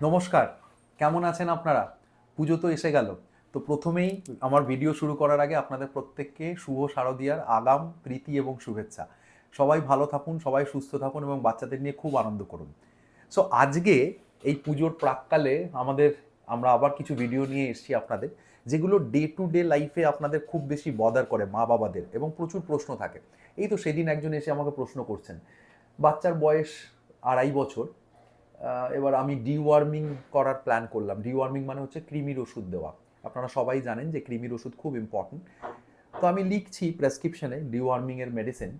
নমস্কার, কেমন আছেন আপনারা? পুজো তো এসে গেল। তো প্রথমেই আমার ভিডিও শুরু করার আগে আপনাদের প্রত্যেককে শুভ শারদীয়ার আগাম, প্রীতি এবং শুভেচ্ছা। সবাই ভালো থাকুন, সবাই সুস্থ থাকুন এবং বাচ্চাদের নিয়ে খুব আনন্দ করুন। সো আজকে এই পুজোর প্রাককালে আমাদের, আমরা আবার কিছু ভিডিও নিয়ে এসেছি আপনাদের, যেগুলো ডে টু ডে লাইফে আপনাদের খুব বেশি বদার করে মা বাবাদের এবং প্রচুর প্রশ্ন থাকে। এই তো সেদিন একজন এসে আমাকে প্রশ্ন করছেন, বাচ্চার বয়স আড়াই বছর এবার আমি ডিওয়ার্মিং করার প্ল্যান করলাম। ডিওয়ার্মিং মানে হচ্ছে কৃমির ওষুধ দেওয়া। আপনারা সবাই জানেন যে কৃমির ওষুধ খুব ইম্পর্ট্যান্ট তো আমি লিখছি প্রেসক্রিপশনে ডিওয়ার্মিংয়ের মেডিসিন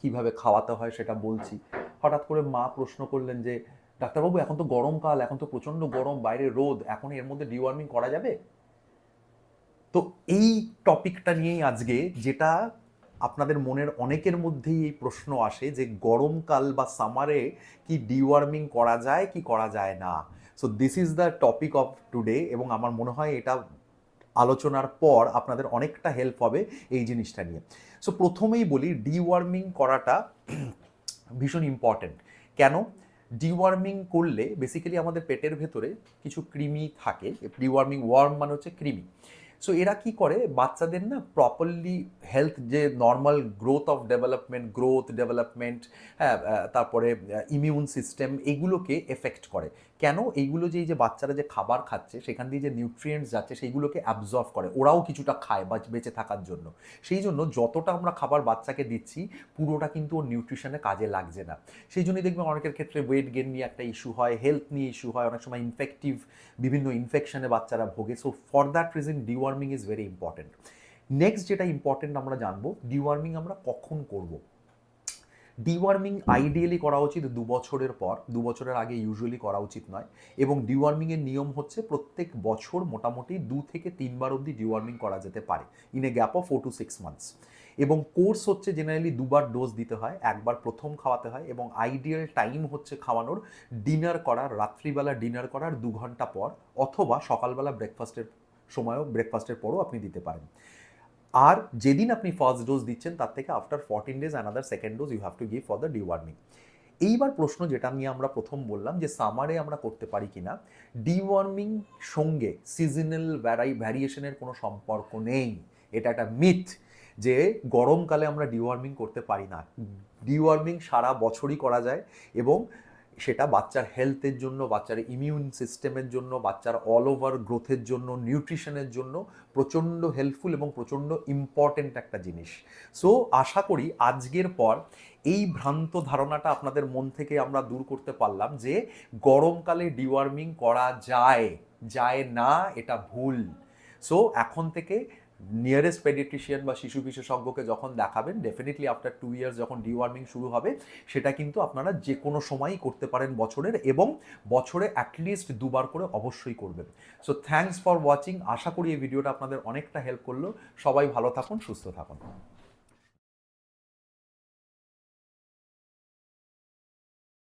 কীভাবে খাওয়াতে হয় সেটা বলছি। হঠাৎ করে মা প্রশ্ন করলেন যে, ডাক্তারবাবু, এখন তো গরমকাল এখন তো প্রচণ্ড গরম, বাইরে রোদ, এখন এর মধ্যে ডিওয়ার্মিং করা যাবে? তো এই টপিকটা নিয়েই আজকে যেটা আপনাদের মনের অনেকের মধ্যেই এই প্রশ্ন আসে যে গরমকাল বা সামারে কি ডিওয়ার্মিং করা যায়, কি করা যায় না? So this is the topic of today এবং আমার মনে হয় এটা আলোচনার পর আপনাদের অনেকটা হেল্প হবে এই জিনিসটা নিয়ে। সো প্রথমেই বলি ডিওয়ার্মিং করাটা ভীষণ ইম্পর্ট্যান্ট কেন? ডিওয়ার্মিং করলে বেসিক্যালি আমাদের পেটের ভেতরে কিছু কৃমি থাকে। ডিওয়ার্মিং ওয়ার্ম মানে হচ্ছে কৃমি। সো এরা কি করে? বাচ্চাদের না প্রপারলি হেলথ যে normal growth of development growth development হ্যাঁ তারপরে ইমিউন সিস্টেম এগুলোকে এফেক্ট করে। কেন এইগুলো যে এই যে বাচ্চারা যে খাবার খাচ্ছে, সেখান দিয়ে যে নিউট্রিয়েন্টস যাচ্ছে, সেইগুলোকে অ্যাবজর্ভ করে, ওরাও কিছুটা খায় বা বেঁচে থাকার জন্য। সেই জন্য যতটা আমরা খাবার বাচ্চাকে দিচ্ছি, পুরোটা কিন্তু ওর নিউট্রিশনে কাজে লাগছে না। সেই জন্যই দেখবেন অনেকের ক্ষেত্রে ওয়েট গেন নিয়ে একটা ইস্যু হয় হেলথ নিয়ে ইস্যু হয়, অনেক সময় ইনফেক্টিভ বিভিন্ন ইনফেকশনে বাচ্চারা ভোগে। So for that reason deworming is very important next যেটা ইম্পর্টেন্ট আমরা জানব ডিওয়ার্মিং আমরা কখন করব? ডিওয়ার্মিং আইডিয়ালি করা উচিত দু বছরের পর, দু বছরের আগে ইউজুয়ালি করা উচিত নয়। এবং ডিওয়ার্মিংয়ের নিয়ম হচ্ছে প্রত্যেক বছর মোটামুটি দু থেকে তিনবার অবধি ডিওয়ার্মিং করা যেতে পারে in a gap of four to six months এবং কোর্স হচ্ছে জেনারেলি দুবার ডোজ দিতে হয়, একবার প্রথম খাওয়াতে হয় এবং আইডিয়াল টাইম হচ্ছে খাওয়ানোর ডিনার করার, রাত্রিবেলা ডিনার করার দু ঘণ্টা পর অথবা সকালবেলা ব্রেকফাস্টের সময়ও ব্রেকফাস্টের পরও আপনি দিতে পারেন। আর যেদিন আপনি ফার্স্ট ডোজ দিচ্ছেন তার থেকে after fourteen days another second dose you have to give for the deworming এইবার প্রশ্ন যেটা নিয়ে আমরা প্রথম বললাম যে সামারে আমরা করতে পারি কিনা ডিওয়ার্মিং সঙ্গে সিজনাল ভ্যারাই ভ্যারিয়েশনের কোনো সম্পর্ক নেই। এটা একটা মিথ যে গরমকালে আমরা ডিওয়ার্মিং করতে পারি না। ডিওয়ার্মিং সারা বছরই করা যায় এবং সেটা বাচ্চার হেলথের জন্য, বাচ্চার ইমিউন সিস্টেমের জন্য, বাচ্চার অল ওভার গ্রোথের জন্য নিউট্রিশনের জন্য প্রচণ্ড হেল্পফুল এবং প্রচণ্ড ইম্পর্টেন্ট একটা জিনিস। সো আশা করি আজকের পর এই ভ্রান্ত ধারণাটা আপনাদের মন থেকে আমরা দূর করতে পারলাম যে গরমকালে ডিওয়ার্মিং করা যায় যায় না, এটা ভুল। সো এখন থেকে নিয়ারেস্ট পেডিট্রিশিয়ান বা শিশু বিশেষজ্ঞকে যখন দেখাবেন ডেফিনেটলি আফটার টু ইয়ার্স যখন ডিওয়ার্মিং শুরু হবে, সেটা কিন্তু আপনারা যে কোনো সময়ই করতে পারেন বছরের এবং বছরে অ্যাটলিস্ট দুবার করে অবশ্যই করবেন। সো থ্যাংকস ফর ওয়াচিং আশা করি এই ভিডিওটা আপনাদের অনেকটা হেল্প করল। সবাই ভালো থাকুন, সুস্থ থাকুন।